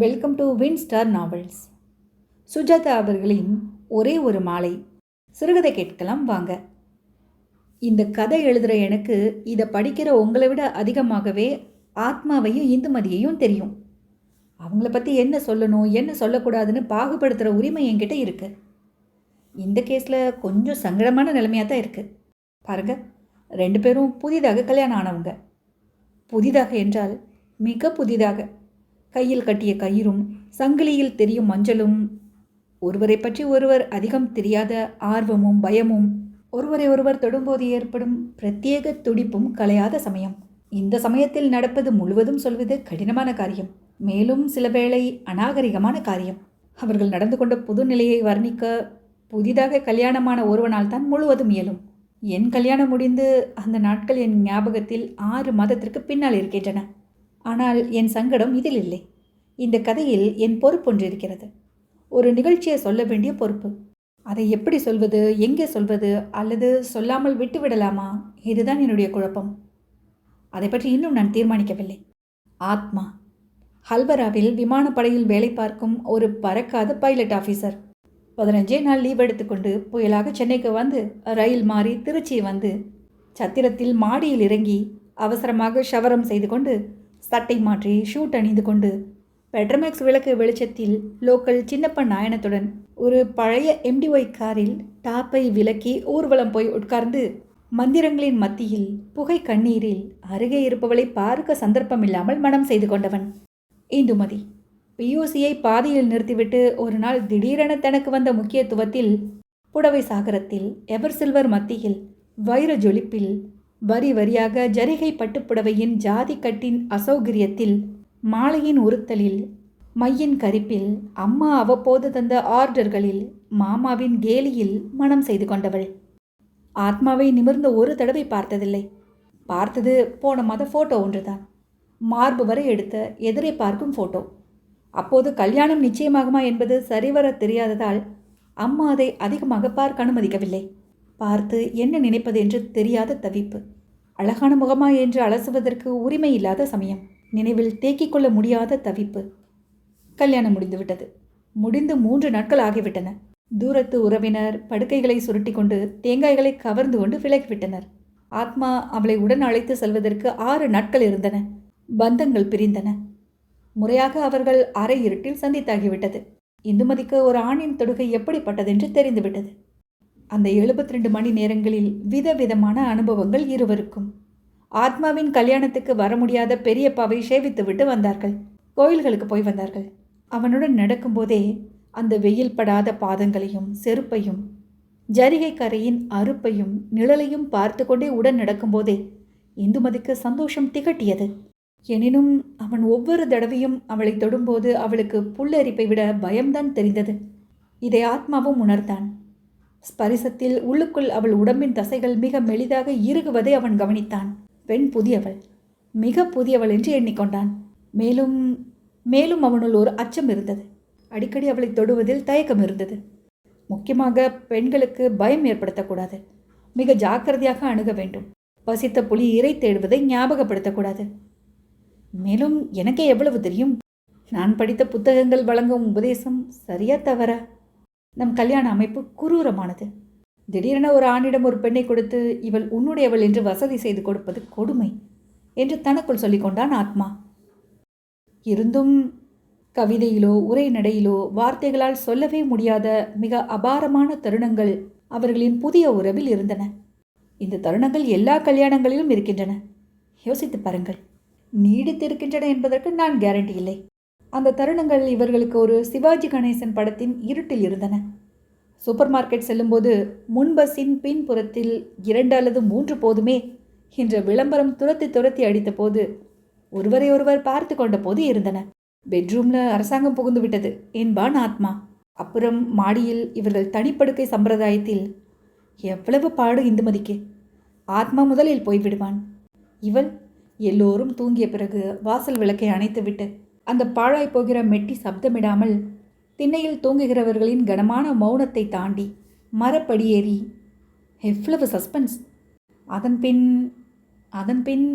Welcome to win star novels Sujatha அவர்களின் ஒரே ஒரு மாலை. சிறுகதை கேட்கலாம் வாங்க. இந்த கதை எழுதுகிற எனக்கு இதை படிக்கிற உங்களை விட அதிகமாகவே ஆத்மாவையும் இந்துமதியையும் தெரியும். அவங்கள பற்றி என்ன சொல்லணும் என்ன சொல்லக்கூடாதுன்னு பாகுபடுத்துகிற உரிமை என்கிட்ட இருக்குது இந்த கேஸில் கொஞ்சம் சங்கடமான நிலைமையாக தான் இருக்குது பாருங்க ரெண்டு பேரும் புதிதாக கல்யாணம் ஆனவங்க. புதிதாக என்றால் மிக புதிதாக. கையில் கட்டிய கயிறும் சங்கிலியில் தெரியும் மஞ்சளும். ஒருவரை பற்றி ஒருவர் அதிகம் தெரியாத ஆர்வமும் பயமும். ஒருவரை ஒருவர் தொடும்போது ஏற்படும் பிரத்யேக துடிப்பும் கலையாத சமயம். இந்த சமயத்தில் நடப்பது முழுவதும் சொல்வது கடினமான காரியம். மேலும் சில வேளை அநாகரிகமான காரியம். அவர்கள் நடந்து கொண்ட புது நிலையை வர்ணிக்க புதிதாக கல்யாணமான ஒருவனால் தான் முழுவதும் இயலும். என் கல்யாணம் முடிந்து அந்த நாட்கள் என் ஞாபகத்தில் ஆறு மாதத்திற்கு பின்னால் இருக்கின்றன. ஆனால் என் சங்கடம் இதில் இல்லை. இந்த கதையில் என் பொறுப்பு ஒன்று இருக்கிறது. ஒரு நிகழ்ச்சியை சொல்ல வேண்டிய பொறுப்பு. அதை எப்படி சொல்வது எங்கே சொல்வது அல்லது சொல்லாமல் விட்டுவிடலாமா இதுதான் என்னுடைய குழப்பம். அதை பற்றி இன்னும் நான் தீர்மானிக்கவில்லை. ஆத்மா. ஹல்பராவில் விமானப்படையில் வேலை பார்க்கும் ஒரு பறக்காத பைலட் ஆஃபீஸர். பதினஞ்சே நாள் லீவ் எடுத்துக்கொண்டு புயலாக சென்னைக்கு வந்து ரயில் மாறி திருச்சி வந்து சத்திரத்தில் மாடியில் இறங்கி அவசரமாக ஷவரம் செய்து கொண்டு சட்டை மாற்றி ஷூட் அணிந்து கொண்டு பெட்ரமேக்ஸ் விளக்கு வெளிச்சத்தில் லோக்கல் சின்னப்ப நாயனத்துடன் ஒரு பழைய எம்டிஒய் காரில் டாப்பை விலக்கி ஊர்வலம் போய் உட்கார்ந்து மந்திரங்களின் மத்தியில் புகை கண்ணீரில் அருகே இருப்பவளை பார்க்க சந்தர்ப்பமில்லாமல் மனம் செய்து கொண்டவன். இந்துமதி பியூசியை பாதியில் நிறுத்திவிட்டு ஒரு நாள் திடீரென தனக்கு வந்த முக்கியத்துவத்தில் புடவை சாகரத்தில் எவர் சில்வர் மத்தியில் வைர ஜொலிப்பில் வரி வரியாக ஜரிகை பட்டுப்புடவையின் ஜாதி கட்டின் அசௌகரியத்தில் மாலையின் உறுத்தலில் மையின் கரிப்பில் அம்மா அவ்வப்போது தந்த ஆர்டர்களில் மாமாவின் கேலியில் மனம் செய்து கொண்டவள். ஆத்மாவை நிமிர்ந்த ஒரு தடவை பார்த்ததில்லை. பார்த்தது போன மாத ஃபோட்டோ ஒன்றுதான். மார்பு வரை எடுத்த எதிரே பார்க்கும் ஃபோட்டோ அப்போது கல்யாணம் நிச்சயமாகுமா என்பது சரிவர தெரியாததால் அம்மா அதை அதிகமாக பார்க்க அனுமதிக்கவில்லை. பார்த்து என்ன நினைப்பது என்று தெரியாத தவிப்பு. அழகான முகமா என்று அலசுவதற்கு உரிமை இல்லாத சமயம். நினைவில் தேக்கிக் கொள்ள முடியாத தவிப்பு. கல்யாணம் முடிந்துவிட்டது. முடிந்து மூன்று நாட்கள் ஆகிவிட்டன. தூரத்து உறவினர் படுக்கைகளை சுருட்டி கொண்டு தேங்காய்களை கவர்ந்து கொண்டு விலகிவிட்டனர். ஆத்மா அவளை உடன் அழைத்து செல்வதற்கு ஆறு நாட்கள் இருந்தன. பந்தங்கள் பிரிந்தன. முறையாக அவர்கள் அரை இருட்டில் சந்தித்தாகிவிட்டது. இந்துமதிக்கு ஒரு ஆணின் தொடுகை எப்படிப்பட்டதென்று தெரிந்துவிட்டது. அந்த எழுபத்தி ரெண்டு மணி நேரங்களில் விதவிதமான அனுபவங்கள் இருவருக்கும். ஆத்மாவின் கல்யாணத்துக்கு வர முடியாத பெரியப்பாவை சேவித்துவிட்டு வந்தார்கள். கோயில்களுக்கு போய் வந்தார்கள். அவனுடன் நடக்கும்போதே அந்த வெயில் படாத பாதங்களையும் செருப்பையும் ஜரிகை கரையின் அறுப்பையும் நிழலையும் பார்த்து கொண்டே உடன் நடக்கும்போதே இந்துமதிக்கு சந்தோஷம் திகட்டியது. எனினும் அவன் ஒவ்வொரு தடவையும் அவளை தொடும்போது அவளுக்கு புல்லரிப்பை விட பயம்தான் தெரிந்தது. இதை ஆத்மாவும் உணர்ந்தான். ஸ்பரிசத்தில் உள்ளுக்குள் அவள் உடம்பின் தசைகள் மிக மெலிதாக இறுகுவதை அவன் கவனித்தான். பெண் புதியவள். மிக புதியவள் என்று எண்ணிக்கொண்டான். மேலும் மேலும் அவனுள் ஒரு அச்சம் இருந்தது. அடிக்கடி அவளை தொடுவதில் தயக்கம் இருந்தது. முக்கியமாக பெண்களுக்கு பயம் ஏற்படுத்தக்கூடாது. மிக ஜாக்கிரதையாக அணுக வேண்டும். பசித்த புலி இறை தேடுவதை ஞாபகப்படுத்தக்கூடாது. மேலும் எனக்கே எவ்வளவு தெரியும்? நான் படித்த புத்தகங்கள் வழங்கும் உபதேசம் சரியா தவறா? நம் கல்யாண அமைப்பு குரூரமானது. திடீரென ஒரு ஆணிடம் ஒரு பெண்ணை கொடுத்து இவள் உன்னுடையவள் என்று வசதி செய்து கொடுப்பது கொடுமை என்று தனக்குள் சொல்லிக்கொண்டான் ஆத்மா. இருந்தும் கவிதையிலோ உரைநடையிலோ வார்த்தைகளால் சொல்லவே முடியாத மிக அபாரமான தருணங்கள் அவர்களின் புதிய உறவில் இருந்தன. இந்த தருணங்கள் எல்லா கல்யாணங்களிலும் இருக்கின்றன. யோசித்து பாருங்கள். நீடித்திருக்கின்றன என்பதற்கு நான் கேரண்டி இல்லை. அந்த தருணங்கள் இவர்களுக்கு ஒரு சிவாஜி கணேசன் படத்தின் இருட்டில் இருந்தன. சூப்பர் மார்க்கெட் செல்லும்போது முன்பஸின் பின்புறத்தில் இரண்டு அல்லது மூன்று போதுமே என்ற விளம்பரம் துரத்தி துரத்தி அடித்தபோது ஒருவரை ஒருவர் பார்த்து கொண்ட போது இருந்தன. பெட்ரூம்ல அரசாங்கம் புகுந்து விட்டது என்பான் ஆத்மா. அப்புறம் மாடியில் இவர்கள் தனிப்படுக்கை சம்பிரதாயத்தில் எவ்வளவு பாடு இந்துமதிக்கு. ஆத்மா முதலில் போய்விடுவான். இவள் எல்லோரும் தூங்கிய பிறகு வாசல் விளக்கை அணைத்துவிட்டு அந்த பாழாய் போகிற மெட்டி சப்தமிடாமல் திண்ணையில் தூங்குகிறவர்களின் கனமான மௌனத்தை தாண்டி மரப்படியேறி எவ்வளவு சஸ்பென்ஸ். அதன் பின் அதன் பின்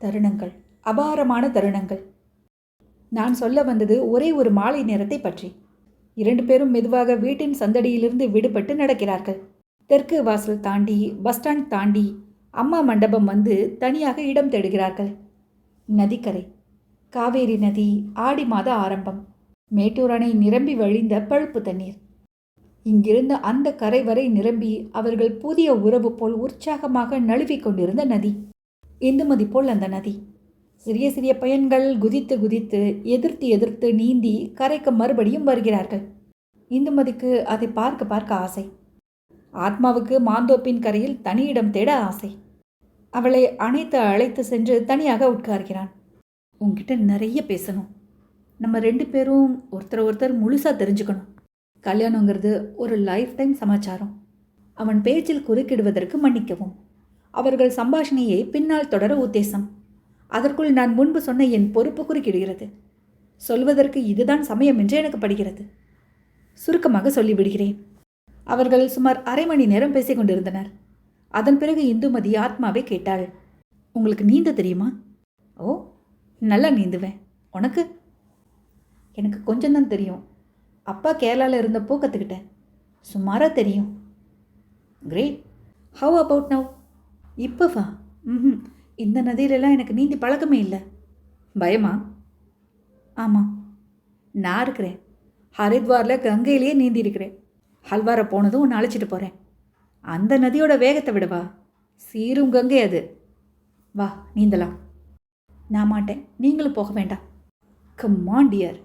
தருணங்கள் அபாரமான தருணங்கள். நான் சொல்ல வந்தது ஒரே ஒரு மாலை நேரத்தை பற்றி. இரண்டு பேரும் மெதுவாக வீட்டின் சந்தடியிலிருந்து விடுபட்டு நடக்கிறார்கள். தெற்கு வாசல் தாண்டி பஸ் ஸ்டாண்ட் தாண்டி அம்மா மண்டபம் வந்து தனியாக இடம் தேடுகிறார்கள். நதிக்கரை. காவேரி நதி ஆடி மாத ஆரம்பம். மேட்டூர் அணை நிரம்பி வழிந்த பழுப்பு தண்ணீர். இங்கிருந்த அந்த கரை வரை நிரம்பி அவர்கள் புதிய உறவு போல் உற்சாகமாக நழுவிக் கொண்டிருந்த நதி. இந்துமதி போல் அந்த நதி. சிறிய சிறிய பையன்கள் குதித்து குதித்து எதிர்த்து எதிர்த்து நீந்தி கரைக்கு மறுபடியும் வருகிறார்கள். இந்துமதிக்கு அதை பார்க்க பார்க்க ஆசை. ஆத்மாவுக்கு மாந்தோப்பின் கரையில் தனியிடம் தேட ஆசை. அவளை அணைத்து அழைத்து சென்று தனியாக உட்கார்கிறான். உங்ககிட்ட நிறைய பேசணும். நம்ம ரெண்டு பேரும் ஒருத்தர் ஒருத்தர் முழுசாக தெரிஞ்சுக்கணும். கல்யாணங்கிறது ஒரு லைஃப் டைம் சமாச்சாரம். அவன் பேச்சில் குறுக்கிடுவதற்கு மன்னிக்கவும். அவர்கள் சம்பாஷணையை பின்னால் தொடர உத்தேசம். அதற்குள் நான் முன்பு சொன்ன என் பொறுப்பு குறுக்கிடுகிறது. சொல்வதற்கு இதுதான் சமயம் என்று எனக்கு படுகிறது. சுருக்கமாக சொல்லிவிடுகிறேன். அவர்கள் சுமார் அரை மணி நேரம் பேசிக் கொண்டிருந்தனர். அதன் பிறகு இந்துமதி ஆத்மாவை கேட்டாள். உங்களுக்கு நீந்த தெரியுமா? ஓ நல்லா நீந்துவேன். உனக்கு? எனக்கு கொஞ்சம்தான் தெரியும். அப்பா கேரளாவில் இருந்தப்போ கற்றுக்கிட்டேன் சுமாராக தெரியும். கிரேட் ஹவ் அபவுட் நவ் இப்போவா ம் இந்த நதியிலலாம் எனக்கு நீந்தி பழக்கமே இல்லை. பயமா? ஆமாம் நான் இருக்கிறேன். ஹரித்வாரில் கங்கையிலேயே நீந்தி இருக்கிறேன் ஹல்வாரை போனதும் உன்னை அழைச்சிட்டு போகிறேன் அந்த நதியோட வேகத்தை விடவா சீரும் கங்கை அது. வா நீந்தலாம். நான் மாட்டேன். நீங்களும் போக வேண்டாம். கம்மான் டியர்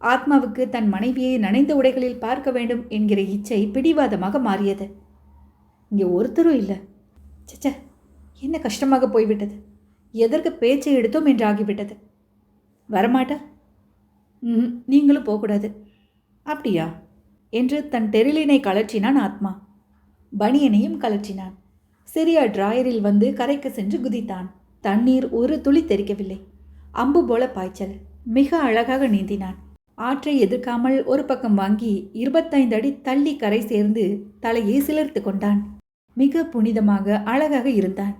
ஆத்மாவுக்கு தன் மனைவியை நனைந்த உடைகளில் பார்க்க வேண்டும் என்கிற இச்சை பிடிவாதமாக மாறியது. இங்கே ஒருத்தரும் இல்லை. சச்ச என்ன கஷ்டமாக போய்விட்டது. எதற்கு பேச்சை எடுத்தோம் என்று ஆகிவிட்டது. வரமாட்டா? ம் நீங்களும் போகக்கூடாது. அப்படியா? என்று தன் டெரிலினை கலற்றினான் ஆத்மா. பனியனையும் கலற்றினான் சிறிய டிராயரில் வந்து கரைக்கு சென்று குதித்தான். தண்ணீர் ஒரு துளி தெறிக்கவில்லை. அம்பு போல பாய்ச்சல். மிக அழகாக நீந்தினான். ஆற்றை எதிர்க்காமல் ஒரு பக்கம் வாங்கி இருபத்தைந்து அடி தள்ளி கரை சேர்ந்து தலையை சிலிர்த்து கொண்டான். மிக புனிதமாக அழகாக இருந்தான்.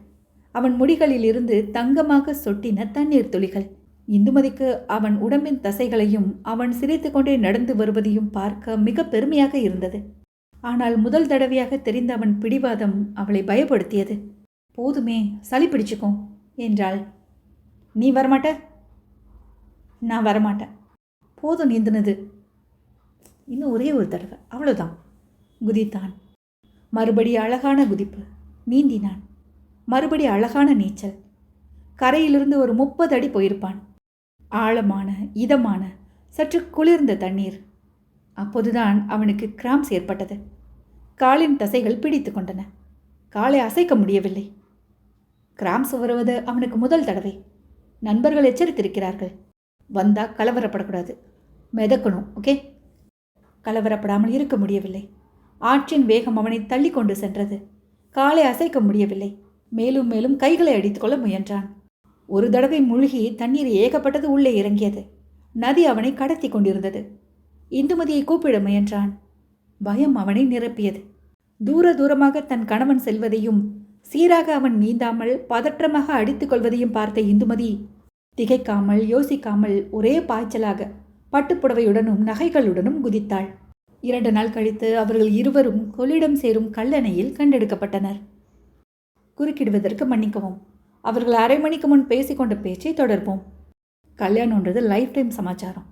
அவன் முடிகளிலிருந்து தங்கமாக சொட்டின தண்ணீர் துளிகள். இந்துமதிக்கு அவன் உடம்பின் தசைகளையும் அவன் சிரித்துக்கொண்டே நடந்து வருவதையும் பார்க்க மிக பெருமையாக இருந்தது. ஆனால் முதல் தடவையாக தெரிந்த அவன் பிடிவாதம் அவளை பயப்படுத்தியது. போதுமே சளி பிடிச்சுக்கும் என்றாள். நீ வரமாட்ட? நான் வரமாட்டேன். போதும் நீந்தினது. இன்னும் ஒரே ஒரு தடவை. அவ்வளோதான் குதித்தான். மறுபடி அழகான குதிப்பு நீந்தினான். மறுபடி அழகான நீச்சல். கரையிலிருந்து ஒரு முப்பது அடி போயிருப்பான். ஆழமான இதமான சற்று குளிர்ந்த தண்ணீர். அப்போதுதான் அவனுக்கு கிராம்ஸ் ஏற்பட்டது. காலின் தசைகள் பிடித்து கொண்டன. காலை அசைக்க முடியவில்லை. கிராம்ஸ் வருவது அவனுக்கு முதல் தடவை. நண்பர்கள் எச்சரித்திருக்கிறார்கள். வந்தா கலவரப்படக்கூடாது. மிதக்கணும் ஓகே? கலவரப்படாமல் இருக்க முடியவில்லை. ஆற்றின் வேகம் அவனை தள்ளி கொண்டு சென்றது. காலை அசைக்க முடியவில்லை. மேலும் மேலும் கைகளை அடித்துக்கொள்ள முயன்றான். ஒரு தடவை மூழ்கி தண்ணீர் ஏகப்பட்டது உள்ளே இறங்கியது. நதி அவனை கடத்தி கொண்டிருந்தது. இந்துமதியை கூப்பிட முயன்றான். பயம் அவனை நிரப்பியது. தூர தூரமாக தன் கணவன் செல்வதையும் சீராக அவன் நீந்தாமல் பதற்றமாக அடித்துக் கொள்வதையும் பார்த்த இந்துமதி திகைக்காமல் யோசிக்காமல் ஒரே பாய்ச்சலாக பட்டுப்புடவையுடனும் நகைகளுடனும் குதித்தாள். இரண்டு நாள் கழித்து அவர்கள் இருவரும் கொள்ளிடம் சேரும் கல்லணையில் கண்டெடுக்கப்பட்டனர். குறுக்கிடுவதற்கு மன்னிக்கவும் அவர்கள் அரை மணிக்கு முன் பேசிக்கொண்ட பேச்சை தொடர்போம் கல்யாணன்றது லைஃப் டைம் சமாச்சாரம்.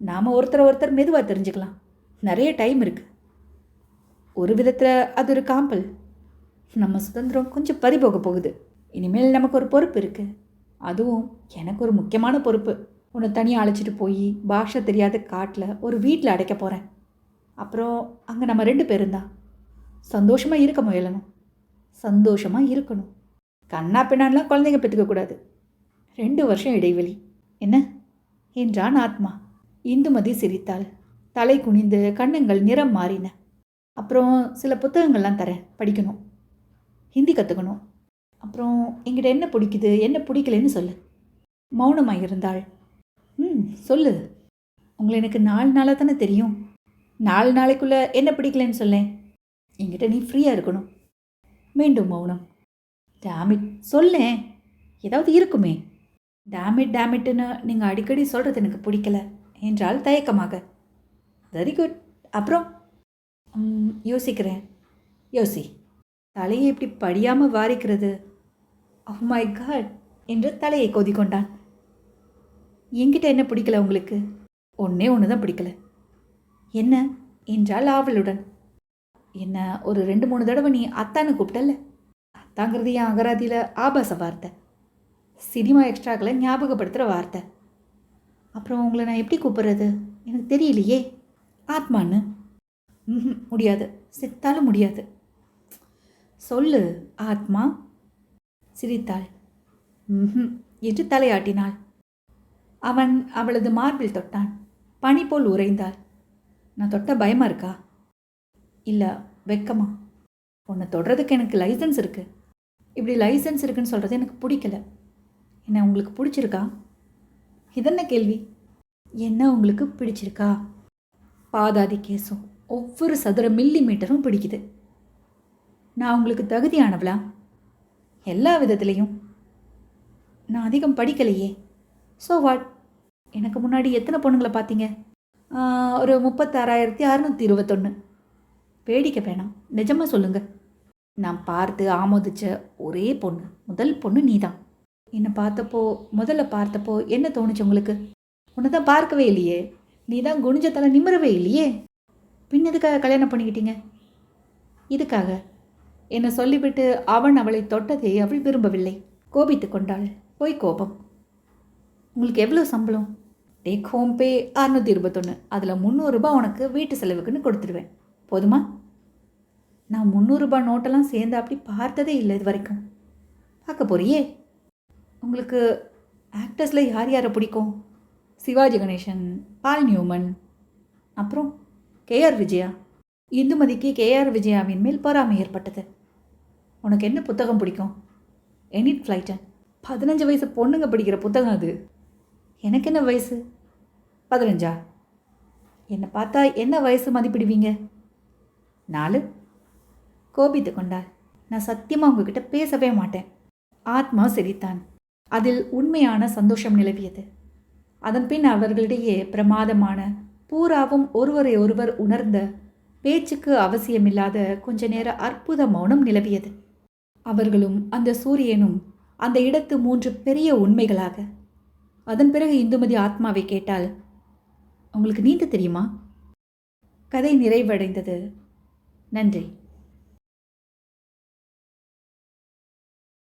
நாம் ஒருத்தர் ஒருத்தர் மெதுவாக தெரிஞ்சுக்கலாம். நிறைய டைம் இருக்குது ஒரு விதத்தில் அது ஒரு காம்பல். நம்ம சுதந்திரம் கொஞ்சம் பறிபோக போகுது. இனிமேல் நமக்கு ஒரு பொறுப்பு இருக்குது அதுவும் எனக்கு ஒரு முக்கியமான பொறுப்பு. உன்னை தனியாக அழைச்சிட்டு போய் பாஷை தெரியாத காட்டில் ஒரு வீட்டில் அடைக்க போகிறேன் அப்புறம் அங்கே நம்ம ரெண்டு பேரும் தான். சந்தோஷமாக இருக்க முயலணும். சந்தோஷமாக இருக்கணும். கண்ணா பின்னான்லாம் குழந்தைங்க பெற்றுக்கக்கூடாது ரெண்டு வருஷம் இடைவெளி. என்ன? என்றான் ஆத்மா. இந்துமதி சிரித்தாள். தலை குனிந்து கண்ணங்கள் நிறம் மாறின. அப்புறம் சில புத்தகங்கள்லாம் தரேன். படிக்கணும். ஹிந்தி கற்றுக்கணும் அப்புறம் எங்கிட்ட என்ன பிடிக்குது என்ன பிடிக்கலன்னு சொல்லு. மௌனமாக இருந்தாள். ம் சொல்லு. உங்களை எனக்கு நாலு நாளாக தானே தெரியும். நாலு நாளைக்குள்ளே என்ன பிடிக்கலன்னு சொல்லேன் என்கிட்ட நீ ஃப்ரீயாக இருக்கணும். மீண்டும் மௌனம். டேமிட் சொல்லேன் ஏதாவது இருக்குமே. டேமிட் டேமிட்டுன்னு நீங்கள் அடிக்கடி சொல்கிறது எனக்கு பிடிக்கல. என்றால் தயக்கமாக. வெரி குட் அப்புறம்? யோசிக்கிறேன். யோசி. தலையை இப்படி படியாமல் வாரிக்கிறது? ஓ மை காட் என்று தலையை கொதிக்கொண்டான். என்கிட்ட என்ன பிடிக்கல உங்களுக்கு? ஒன்றே ஒன்று தான் பிடிக்கல. என்ன? என்றால் ஆவலுடன். என்ன ஒரு ரெண்டு மூணு தடவை நீ அத்தான்னு கூப்பிட்டல்ல? அத்தாங்கிறது என் அகராதியில் ஆபாச வார்த்தை. சினிமா எக்ஸ்ட்ராக்களை ஞாபகப்படுத்துகிற வார்த்தை. அப்புறம் உங்களை நான் எப்படி கூப்பிட்றது? எனக்கு தெரியலையே. ஆத்மான்னு. ம்ஹும், முடியாது. செத்தாலும் முடியாது. சொல்லு ஆத்மா. சிரித்தாள். ம்ஹும் என்று தலையாட்டினாள். அவன் அவளது மார்பில் தொட்டான். பனி போல் உறைந்தாள். நான் தொட்ட பயமா இருக்கா? இல்லை வெக்கமா? உன்னை தொடுறதுக்கு எனக்கு லைசன்ஸ் இருக்குது இப்படி லைசன்ஸ் இருக்குன்னு சொல்கிறது எனக்கு பிடிக்கல. என்ன உங்களுக்கு பிடிச்சிருக்கா? இதென்ன கேள்வி? என்ன உங்களுக்கு பிடிச்சிருக்கா? பாதாதி கேசம் ஒவ்வொரு சதுர மில்லி மீட்டரும் பிடிக்குது. நான் உங்களுக்கு தகுதியானவளா? எல்லா விதத்துலேயும். நான் அதிகம் படிக்கலையே. ஸோ வாட் எனக்கு முன்னாடி எத்தனை பொண்ணுங்களை பார்த்தீங்க? ஒரு முப்பத்தாறாயிரத்தி அறநூற்றி இருபத்தொன்று வேடிக்கை வேணாம் நிஜமாக சொல்லுங்க. நான் பார்த்து ஆமோதிச்ச ஒரே பொண்ணு. முதல் பொண்ணு நீ தான் என்னை பார்த்தப்போ முதல்ல பார்த்தப்போ என்ன தோணுச்சு உங்களுக்கு? உன்னை தான் பார்க்கவே இல்லையே. நீ தான் குனிஞ்ச தலை நிமிரவே இல்லையே. பின் எதுக்காக கல்யாணம் பண்ணிக்கிட்டீங்க? இதுக்காக. என்னை சொல்லிவிட்டு அவன் அவளை தொட்டதை அவள் விரும்பவில்லை. கோபித்து கொண்டாள். போய் கோபம். உங்களுக்கு எவ்வளோ சம்பளம்? டேக் ஹோம் பே அறுநூற்றி இருபத்தொன்று அதில் முந்நூறுரூபா உனக்கு வீட்டு செலவுக்குன்னு கொடுத்துடுவேன் போதுமா? நான் முந்நூறுரூபா நோட்டெல்லாம் சேர்ந்து அப்படி பார்த்ததே இல்லை இது வரைக்கும் பார்க்க போறியே? உங்களுக்கு ஆக்டர்ஸில் யார் யாரை பிடிக்கும்? சிவாஜி கணேசன் பால் நியூமன் அப்புறம் கேஆர் விஜயா இந்துமதிக்கு கேஆர் விஜயாவின் மேல் பொறாமை ஏற்பட்டது. உனக்கு என்ன புத்தகம் பிடிக்கும்? எனிட் ஃப்ளைட்டன் பதினஞ்சு வயசு பொண்ணுங்க படிக்கிற புத்தகம் அது. எனக்கு என்ன வயசு? பதினஞ்சா? என்னை பார்த்தா என்ன வயசு மதிப்பிடுவீங்க? நாலு? கோபித்து கொண்டாள். நான் சத்தியமாக உங்ககிட்ட பேசவே மாட்டேன். ஆத்மா சிரித்தான் அதில் உண்மையான சந்தோஷம் நிலவியது. அதன்பின் அவர்களிடையே பிரமாதமான பூராவும் ஒருவரை ஒருவர் உணர்ந்த பேச்சுக்கு அவசியமில்லாத கொஞ்ச நேர அற்புத மௌனம் நிலவியது. அவர்களும் அந்த சூரியனும் அந்த இடத்து மூன்று பெரிய உண்மைகளாக. அதன் பிறகு இந்துமதி ஆத்மாவை கேட்டால் உங்களுக்கு நீந்த தெரியுமா? கதை நிறைவடைந்தது. நன்றி.